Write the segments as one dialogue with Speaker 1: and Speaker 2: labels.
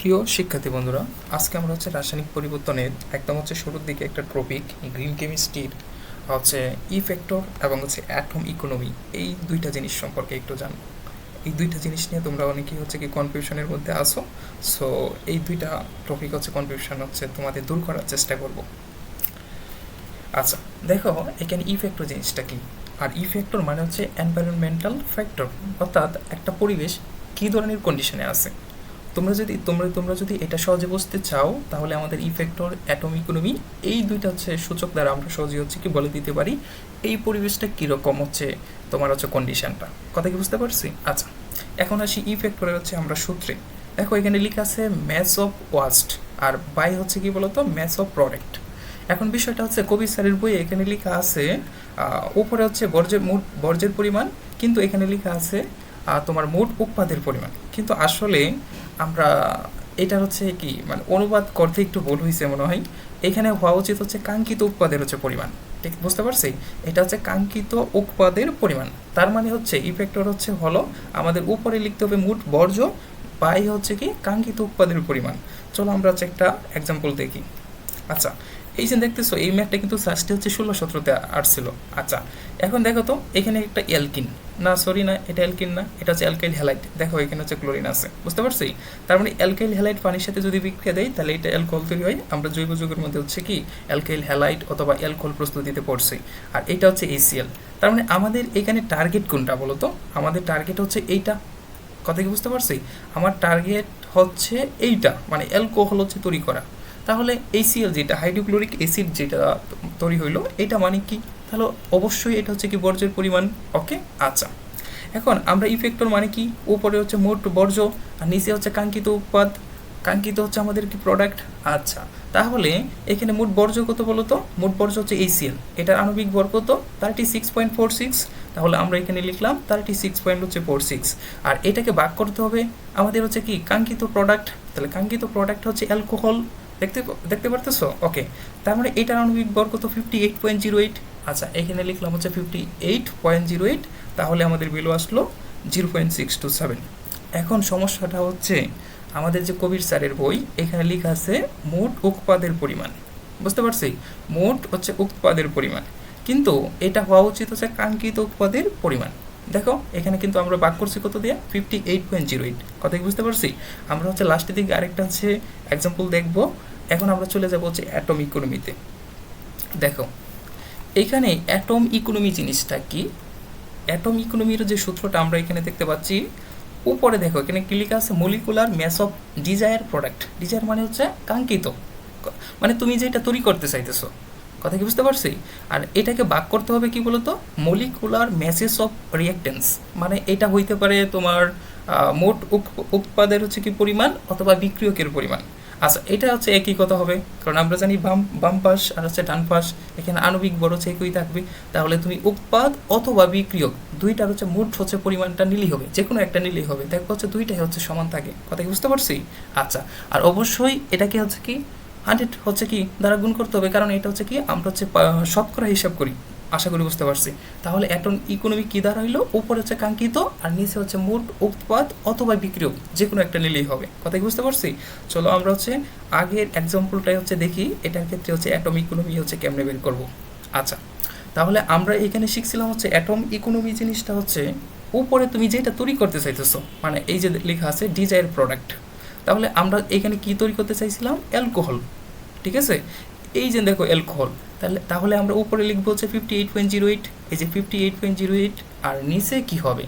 Speaker 1: প্রিয় শিক্ষার্থী বন্ধুরা, আজকে আমরা হচ্ছে রাসায়নিক পরিবর্তনের একদম হচ্ছে শুরুর দিকে একটা টপিক গ্রিন কেমিস্ট্রির হচ্ছে ই ফ্যাক্টর এবং হচ্ছে অ্যাটম ইকোনমি এই দুইটা জিনিস সম্পর্কে একটু জানো এই দুইটা জিনিস নিয়ে তোমরা অনেকেই হচ্ছে কি কনফিউশনের মধ্যে আসো সো এই দুইটা টপিক হচ্ছে কনফিউশন হচ্ছে তোমাদের দূর করার চেষ্টা করব। আচ্ছা দেখো এখানে ই ফ্যাক্টর জিনিসটা কি? আর ই ফ্যাক্টর মানে হচ্ছে এনভায়রনমেন্টাল ফ্যাক্টর অর্থাৎ একটা পরিবেশ কী ধরনের কন্ডিশনে আছে? তোমরা যদি, তোমরা তোমরা যদি এটা সহজে বুঝতে চাও, তাহলে আমাদের ইফেক্টর অ্যাটম ইকোনমি এই দুইটা হচ্ছে সূচক দ্বারা আমরা সহজে হচ্ছে কি বলে দিতে পারি, এই পরিবেশটা কীরকম হচ্ছে, তোমার হচ্ছে কন্ডিশনটা কথা কি বুঝতে পারছি? আচ্ছা এখন আসি ইফেক্টরে হচ্ছে আমরা সূত্রে। দেখো, এখানে লেখা আছে ম্যাথস অফ ওয়াস্ট আর বাই হচ্ছে কি বলতো? ম্যাথস অফ প্রোডাক্ট এখন বিষয়টা হচ্ছে কবি স্যারের বইয়ে এখানে লেখা আছে উপরে হচ্ছে বর্জ্যের মোট, বর্জ্যের পরিমাণ, কিন্তু এখানে লেখা আছে তোমার মোট উৎপাদের পরিমাণ। কিন্তু আসলে আমরা, এটা হচ্ছে কি মানে অনুবাদ করতে একটু ভুল হয়েছে মনে হয়। এখানে হওয়া উচিত হচ্ছে কাঙ্ক্ষিত উৎপাদের হচ্ছে পরিমাণ। ঠিক, বুঝতে পারছি? এটা হচ্ছে কাঙ্ক্ষিত উৎপাদের পরিমাণ। তার মানে হচ্ছে ইফেক্টর হচ্ছে হলো আমাদের উপরে লিখতে হবে মুঠ বর্জ্য, বাই হচ্ছে কি, কাঙ্ক্ষিত উৎপাদের পরিমাণ। চলো আমরা হচ্ছে একটা এক্সাম্পল দেখি। আচ্ছা এই যে দেখতেছো, এই ম্যাথটা কিন্তু ফার্স্টে হচ্ছে ষোলো সতেরোতে আসছিল। আচ্ছা এখন দেখো তো, এখানে একটা অ্যালকিন। না সরি না, এটা অ্যালকিন না, এটা হচ্ছে অ্যালকাইল হ্যালাইট। দেখো, এখানে হচ্ছে ক্লোরিন আছে। বুঝতে পারছি? তার মানে অ্যালকাইল হ্যালাইট পানির সাথে যদি বিক্রিয়া দেয়, তাহলে এটা অ্যালকোহল তৈরি হয়। আমরা জৈব যুগের মধ্যে হচ্ছে কি, অ্যালকাইল হ্যালাইট অথবা অ্যালকোহল প্রস্তুতিতে পড়ছি। আর এটা হচ্ছে এসিএল তার মানে আমাদের এখানে টার্গেট কোনটা বলো তো? আমাদের টার্গেট হচ্ছে এইটা। কথা কি বুঝতে পারছি? আমার টার্গেট হচ্ছে এইটা। মানে অ্যালকোহল হচ্ছে তৈরি করা। তাহলে এইসিএল যেটা, হাইড্রোক্লোরিক অ্যাসিড যেটা তৈরি হইল, এটা মানে কি? তাহলে অবশ্যই এটা হচ্ছে কি বর্জ্যের পরিমাণ। ওকে আচ্ছা। এখন আমরা ইফেক্টর মানে কি? উপরে হচ্ছে মোট বর্জ্য, আর নিচে হচ্ছে কাঙ্ক্ষিত উৎপাদ। কাঙ্ক্ষিত হচ্ছে আমাদের কি প্রোডাক্ট আচ্ছা তাহলে এখানে মোট বর্জ্য কত বলো তো? মোট বর্জ্য হচ্ছে এইসিএল এটার আণবিক ভর কত? Thirty six point four six তাহলে আমরা এখানে লিখলাম থার্টি সিক্স পয়েন্ট হচ্ছে ফোর সিক্স আর এটাকে ভাগ করতে হবে আমাদের হচ্ছে কি? কাঙ্ক্ষিত প্রোডাক্ট তাহলে কাঙ্ক্ষিত প্রোডাক্ট হচ্ছে অ্যালকোহল দেখতে দেখতে পারতেছো? ওকে তার মানে এটার আণবিক ভর কত fifty eight point zero eight আচ্ছা এখানে লিখলাম হচ্ছে fifty eight point zero eight তাহলে আমাদের বিলো আসলো zero point six two seven এখন সমস্যাটা হচ্ছে আমাদের যে কবির স্যারের বই, এখানে লেখা আছে মোট উৎপাদের পরিমাণ। বুঝতে পারছি? মোট হচ্ছে উৎপাদের পরিমাণ। কিন্তু এটা হওয়া উচিত হচ্ছে কাঙ্ক্ষিত উৎপাদের পরিমাণ। দেখো, এখানে কিন্তু আমরা বাক করছি কত দিয়ে? Fifty eight point zero eight কথা বুঝতে পারছি? আমরা হচ্ছে লাস্টের দিকে আরেকটা হচ্ছে এক্সাম্পল দেখব। এখন আমরা চলে যাব হচ্ছে অ্যাটম ইকোনমিতে দেখো, এখানে অ্যাটম ইকোনমি জিনিসটা কি? অ্যাটম ইকোনমির যে সূত্রটা আমরা এখানে দেখতে পাচ্ছি, উপরে দেখো, এখানে কি লেখা আছে? Molecular mass of desire product desire মানে হচ্ছে কাঙ্ক্ষিত। মানে তুমি যেটা তৈরি করতে চাইতেছো কথা কি বুঝতে পারছি? আর এটাকে বাক করতে হবে কি বলতো? মলিকুলার ম্যাসেস অফ রিয়াক্টেন্স মানে এটা হইতে পারে তোমার মোট উৎ- উৎপাদের হচ্ছে কি পরিমাণ অথবা বিক্রিয়কের পরিমাণ। আচ্ছা এটা হচ্ছে একই কথা হবে। কারণ আমরা জানি বাম বাম পাশ আর হচ্ছে ডান পাশ, এখানে আণবিক বড় হচ্ছে একই থাকবে। তাহলে তুমি উৎপাদ অথবা বিক্রিয়ক দুইটার হচ্ছে মোট হচ্ছে পরিমাণটা নিলেই হবে। যে কোনো একটা নিলেই হবে। দেখো হচ্ছে দুইটাই হচ্ছে সমান থাকে। কথা কি বুঝতে পারছি? আচ্ছা আর অবশ্যই এটাকে হচ্ছে কি হান্ড্রেড হচ্ছে কি দ্বারা গুণ করতে হবে, কারণ এটা হচ্ছে কি আমরা হচ্ছে শতকরা হিসাব করি। আশা করি বুঝতে পারছি। তাহলে অ্যাটম ইকোনমি কী দ্বারা হইল? উপরে হচ্ছে কাঙ্ক্ষিত, আর নিচে হচ্ছে মোট উৎপাদ অথবা বিক্রিয়ক যে কোনো একটা নিলেই হবে। কথা কি বুঝতে পারছি? চলো আমরা হচ্ছে আগের এক্সাম্পলটাই হচ্ছে দেখি, এটার ক্ষেত্রে হচ্ছে অ্যাটম ইকোনমি হচ্ছে কেমনে বের করব। আচ্ছা তাহলে আমরা এখানে শিখছিলাম হচ্ছে অ্যাটম ইকোনমি জিনিসটা হচ্ছে, উপরে তুমি যেটা তৈরি করতে চাইতেছো মানে এই যে লেখা আছে ডিজায়ার প্রোডাক্ট তাহলে আমরা এখানে কি তৈরি করতে চাইছিলাম? অ্যালকোহল। ঠিক আছে? এই যে দেখো অ্যালকোহল, তাহলে তাহলে আমরা উপরে লিখব হচ্ছে ফিফটি এইট জিরো এইট এই যে fifty eight point zero eight আর নিচে কী হবে?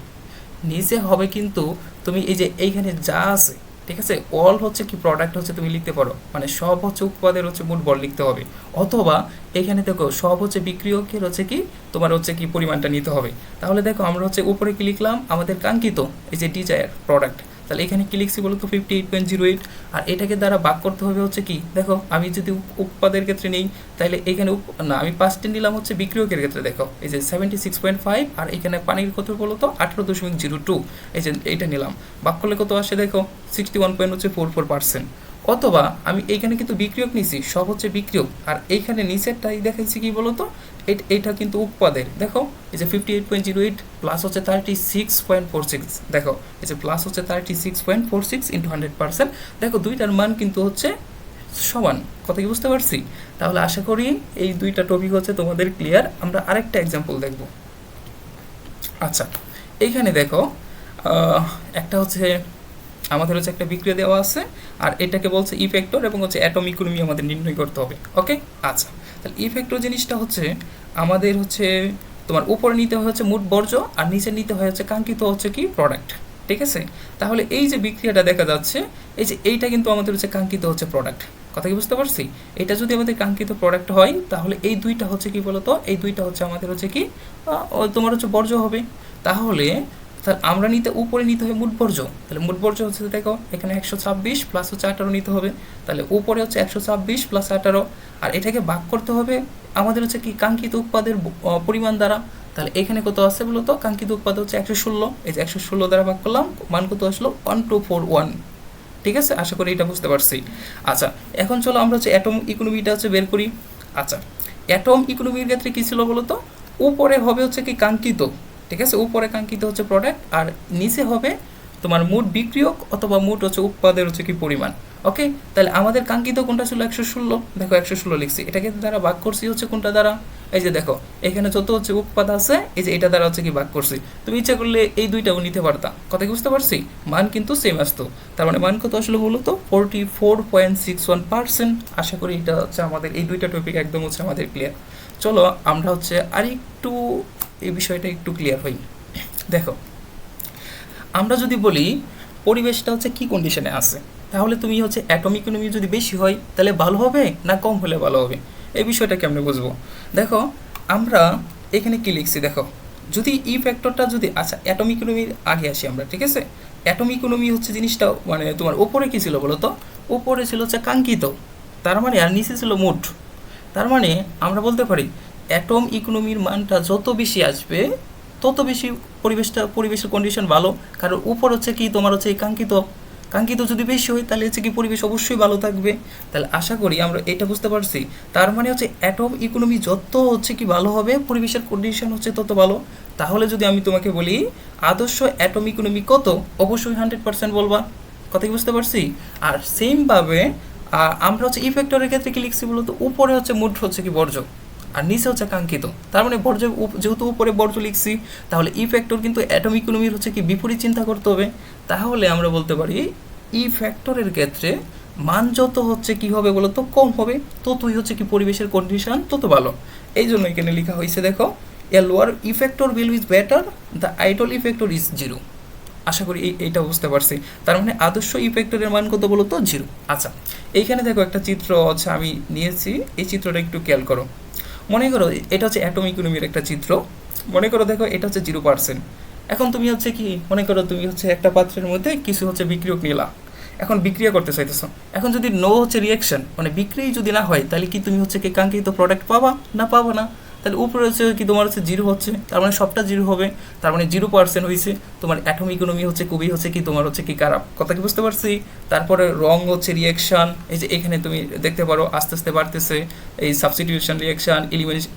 Speaker 1: নিচে হবে কিন্তু তুমি এই যে এইখানে যা আছে, ঠিক আছে? অল হচ্ছে কি প্রোডাক্ট হচ্ছে তুমি লিখতে পারো। মানে সব হচ্ছে উৎপাদের হচ্ছে মোট বল লিখতে হবে। অথবা এখানে দেখো সব হচ্ছে বিক্রিয়কের হচ্ছে কি তোমার হচ্ছে কি পরিমাণটা নিতে হবে। তাহলে দেখো আমরা হচ্ছে উপরে কি লিখলাম? আমাদের কাঙ্ক্ষিত এই যে ডিজায়ার প্রোডাক্ট তাহলে এখানে কি লিখছি বলতো? Fifty eight point zero eight আর এটাকে দ্বারা বাক করতে হবে হচ্ছে কি? দেখো, আমি যদি উৎপাদের ক্ষেত্রে নিই, তাহলে এখানে না, আমি পাঁচটি নিলাম হচ্ছে বিক্রিয়কের ক্ষেত্রে, দেখো। এই যে সেভেন্টি সিক্স পয়েন্ট ফাইভ আর এখানে পানির কত বলতো আঠেরো দশমিক জিরো টু এই যে এটা নিলাম। বাক করলে কত আসে দেখো? সিক্সটি ওয়ান পয়েন্ট হচ্ছে ফোর ফোর পার্সেন্ট অথবা আমি এইখানে কিন্তু বিক্রিয়ক নিছি, সব হচ্ছে বিক্রিয়ক। আর এইখানে নিচেরটাই দেখাইছি কি বলতো? এট- কিন্তু উৎপাদের। দেখো, এই যে fifty eight point zero eight plus হচ্ছে thirty six point four six দেখো, এই যে প্লাস হচ্ছে thirty six point four six into hundred percent দেখো, দুইটার মান কিন্তু হচ্ছে সমান। কথা কি বুঝতে পারছি? তাহলে আশা করি এই দুইটা টপিক হচ্ছে তোমাদের ক্লিয়ার আমরা আরেকটা এক্সাম্পল দেখব। আচ্ছা এইখানে দেখো একটা হচ্ছে আমাদের হচ্ছে একটা বিক্রিয়া দেওয়া আছে, আর এটাকে বলছে ইফেক্টর এবং হচ্ছে অ্যাটম ইকোনমি আমাদের নির্ণয় করতে হবে, ওকে? আচ্ছা তাহলে ইফেক্টর জিনিসটা হচ্ছে আমাদের হচ্ছে তোমার উপরে নিতে হচ্ছে মোট বর্জ্য, আর নিচে নিতে হয় হচ্ছে কাঙ্ক্ষিত হচ্ছে কি প্রোডাক্ট ঠিক আছে? তাহলে এই যে বিক্রিয়াটা দেখা যাচ্ছে, এই যে এইটা কিন্তু আমাদের হচ্ছে কাঙ্ক্ষিত হচ্ছে প্রোডাক্ট কথা কি বুঝতে পারছি? এটা যদি আমাদের কাঙ্ক্ষিত প্রোডাক্ট হয়, তাহলে এই দুইটা হচ্ছে কি বলতো? এই দুইটা হচ্ছে আমাদের হচ্ছে কি তোমার হচ্ছে বর্জ্য হবে। তাহলে তাহলে আমরা নিতে উপরে নিতে হবে মোট বর্জ্য। তাহলে মোট বর্জ্য হচ্ছে দেখো, এখানে একশো ছাব্বিশ প্লাস হচ্ছে আঠারো নিতে হবে। তাহলে উপরে হচ্ছে একশো ছাব্বিশ প্লাস আঠারো। আর এটাকে ভাগ করতে হবে আমাদের হচ্ছে কি কাঙ্ক্ষিত উৎপাদের পরিমাণ দ্বারা। তাহলে এখানে কত আছে বলতো কাঙ্ক্ষিত উৎপাদ হচ্ছে একশো ষোলো। এই যে একশো ষোলো দ্বারা ভাগ করলাম, মান কত আসলো? ওয়ান টু ফোর ওয়ান ঠিক আছে? আশা করি এটা বুঝতে পারছি। আচ্ছা এখন চলো আমরা হচ্ছে অ্যাটম ইকোনমিটা হচ্ছে বের করি। আচ্ছা অ্যাটম ইকোনমির ক্ষেত্রে কী ছিল বলতো উপরে হবে হচ্ছে কি কাঙ্ক্ষিত। ঠিক আছে? উপরে কাঙ্ক্ষিত হচ্ছে প্রোডাক্ট আর নিচে হবে তোমার মোট বিক্রিয়ক অথবা মোট হচ্ছে উৎপাদের হচ্ছে কি পরিমাণ। ওকে তাহলে আমাদের কাঙ্ক্ষিত কোনটা ছিল একশো ষোলো? দেখো একশো ষোলো লিখছি। এটাকে দ্বারা ভাগ করছি হচ্ছে কোনটা দ্বারা? এই যে দেখো, এখানে যত হচ্ছে উৎপাদ আছে, এই যে এটা দ্বারা হচ্ছে কি ভাগ করছি। তুমি ইচ্ছা করলে এই দুইটাও নিতে পারতা। কথা কি বুঝতে পারছি? মান কিন্তু সেম আসতো তার মানে মান কত আসলে বলো তো? Forty four point six one percent আশা করি এটা হচ্ছে আমাদের, এই দুইটা টপিক একদম হচ্ছে আমাদের ক্লিয়ার চলো আমরা হচ্ছে আরেকটু এই বিষয়টা একটু ক্লিয়ার হই। দেখো, আমরা যদি বলি পরিবেশটা হচ্ছে কি কন্ডিশনে আছে, তাহলে তুমি হচ্ছে অ্যাটম ইকোনমি যদি বেশি হয়, তাহলে ভালো হবে না কম হলে ভালো হবে? এই বিষয়টা কেমনে বুঝব। দেখো, আমরা এখানে কি লিখছি দেখো, যদি ই ফ্যাক্টরটা যদি আচ্ছা অ্যাটম ইকোনমির আগে আসি আমরা, ঠিক আছে? অ্যাটম ইকোনমি হচ্ছে জিনিসটা মানে তোমার ওপরে কি ছিল বলো তো? ওপরে ছিল হচ্ছে কাঙ্ক্ষিত, তার মানে আর নিচে ছিল মোট। তার মানে আমরা বলতে পারি অ্যাটম ইকোনমির মানটা যত বেশি আসবে, তত বেশি পরিবেশটা, পরিবেশের কন্ডিশন ভালো। কারণ উপর হচ্ছে কি, তোমার হচ্ছে এই কাঙ্ক্ষিত কাঙ্ক্ষিত যদি বেশি হয়, তাহলে হচ্ছে কি পরিবেশ অবশ্যই ভালো থাকবে। তাহলে আশা করি আমরা এটা বুঝতে পারছি। তার মানে হচ্ছে অ্যাটম ইকোনমি যত হচ্ছে কি ভালো হবে, পরিবেশের কন্ডিশন হচ্ছে তত ভালো। তাহলে যদি আমি তোমাকে বলি, আদর্শ অ্যাটম ইকোনমি কত? অবশ্যই হান্ড্রেড পার্সেন্ট বলবা। কথা কি বুঝতে পারছি? আর সেমভাবে আমরা হচ্ছে ইফেক্টরের ক্ষেত্রে কি লিখছি বলতো? উপরে হচ্ছে মুড হচ্ছে কি বর্জ্য। আর নিচে হচ্ছে কাঙ্ক্ষিত। তার মানে বর্জ্য যেহেতু উপরে বর্জ্য লিখছি, তাহলে ই ফ্যাক্টর কিন্তু অ্যাটম ইকোনমির হচ্ছে কি বিপরীত চিন্তা করতে হবে। তাহলে আমরা বলতে পারি ই ফ্যাক্টরের ক্ষেত্রে মান যত হচ্ছে কি হবে বলো তো, কম হবে। ততই হচ্ছে কি পরিবেশের কন্ডিশন তত ভালো। এই জন্য এখানে লেখা হয়েছে, দেখো a lower E factor value is better the ideal E factor is zero আশা করি এই, এইটা বুঝতে পারছি। তার মানে আদর্শ ইফেক্টরের মান কত বলো তো জিরো আচ্ছা এইখানে দেখো একটা চিত্র হচ্ছে, আমি নিয়েছি। এই চিত্রটা একটু খেয়াল করো। মনে করো, এটা হচ্ছে অ্যাটম ইকোনমির একটা চিত্র। মনে করো দেখো, এটা হচ্ছে জিরো পার্সেন্ট এখন তুমি হচ্ছে কি, মনে করো তুমি হচ্ছে একটা পাত্রের মধ্যে কিছু হচ্ছে বিক্রিয়ক নিলা। এখন বিক্রিয়া করতে চাইতেছ। এখন যদি নো হচ্ছে রিয়াকশন মানে বিক্রি যদি না হয়, তাহলে কি তুমি হচ্ছে কি কাঙ্ক্ষিত প্রোডাক্ট পাবা না পাবা না? তাহলে উপরে হচ্ছে কি তোমার হচ্ছে জিরো হচ্ছে, তার মানে সবটা জিরো হবে, তার মানে জিরো পার্সেন্ট হয়েছে তোমার অ্যাটম ইকোনমি হচ্ছে খুবই হচ্ছে কি তোমার হচ্ছে কি খারাপ। কথা কি বুঝতে পারছি? তারপরে রং হচ্ছে রিয়াকশন এই যে এখানে তুমি দেখতে পারো, আস্তে আস্তে বাড়তেছে, এই সাবস্টিটিউশন রিয়াকশন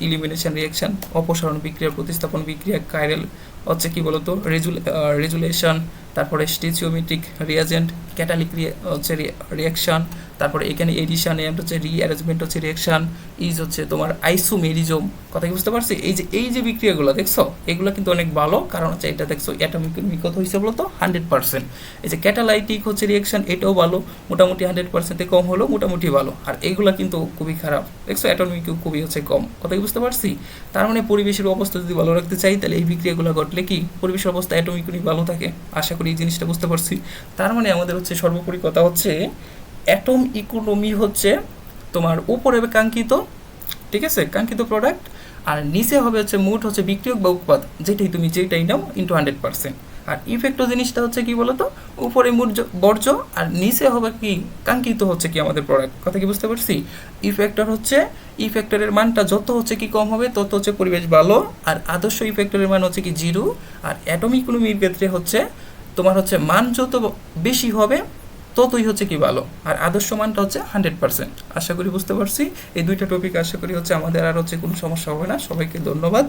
Speaker 1: ইলিমিনেশন রিয়াকশন অপসারণ বিক্রিয়া, প্রতিস্থাপন বিক্রিয়া কাইরেল হচ্ছে কি বলতো রেজুল রেজুলেশন তারপরে স্টেচিওমেট্রিক রিয়াজেন্ট ক্যাটালিক হচ্ছে রিয়াকশন তারপরে এখানে এডিশন এন্ড হচ্ছে রিঅ্যারেঞ্জমেন্ট হচ্ছে রিয়াকশন ইজ হচ্ছে তোমার আইসোমেরিজম কথা কি বুঝতে পারছি? এই যে এই যে বিক্রিয়াগুলো, দেখছ? এগুলো কিন্তু অনেক ভালো, কারণ হচ্ছে এটা দেখছ অ্যাটমিক কত হয়েছে বলতো হান্ড্রেড পার্সেন্ট এই যে ক্যাটালাইটিক হচ্ছে রিয়াকশন এটাও ভালো, মোটামুটি হান্ড্রেড পার্সেন্টে কম হলো মোটামুটি ভালো। আর এইগুলো কিন্তু খুবই খারাপ। দেখছ অ্যাটমিক খুবই হচ্ছে কম। কথা কি বুঝতে পারছি? তার মানে পরিবেশের অবস্থা যদি ভালো রাখতে চাই, তাহলে এই বিক্রিয়াগুলো ঘটলে কি? পরিবেশের অবস্থা অ্যাটমিক ভালো থাকে। আশা করি এই জিনিসটা বুঝতে পারছি। তার মানে আমাদের হচ্ছে সর্বোপরি কথা হচ্ছে অ্যাটম ইকোনমি হচ্ছে তোমার উপরে কাঙ্ক্ষিত, ঠিক আছে, কাঙ্ক্ষিত প্রোডাক্ট আর নিচে হবে হচ্ছে মোট হচ্ছে বিক্রিয়ক বা উৎপাদ, যেটাই তুমি যেটাই নাও ইন্টু হান্ড্রেড পার্সেন্ট আর ইফেক্টর জিনিসটা হচ্ছে কি বলতো? উপরে মোট বর্জ্য, আর নিচে হবে কি, কাঙ্ক্ষিত হচ্ছে কি আমাদের প্রোডাক্ট কথা কি বুঝতে পারছি? ইফেক্টর হচ্ছে ইফেক্টরের মানটা যত হচ্ছে কি কম হবে, তত হচ্ছে পরিবেশ ভালো, আর আদর্শ ইফেক্টরের মান হচ্ছে কি জিরো আর অ্যাটম ইকোনমির ক্ষেত্রে হচ্ছে তোমার হচ্ছে মান যত বেশি হবে ততই হচ্ছে কি ভালো। আর আদর্শ মানটা হচ্ছে হান্ড্রেড পার্সেন্ট। আশা করি বুঝতে পারছি। এই দুইটা টপিক আশা করি হচ্ছে আমাদের আর হচ্ছে কোনো সমস্যা হবে না। সবাইকে ধন্যবাদ।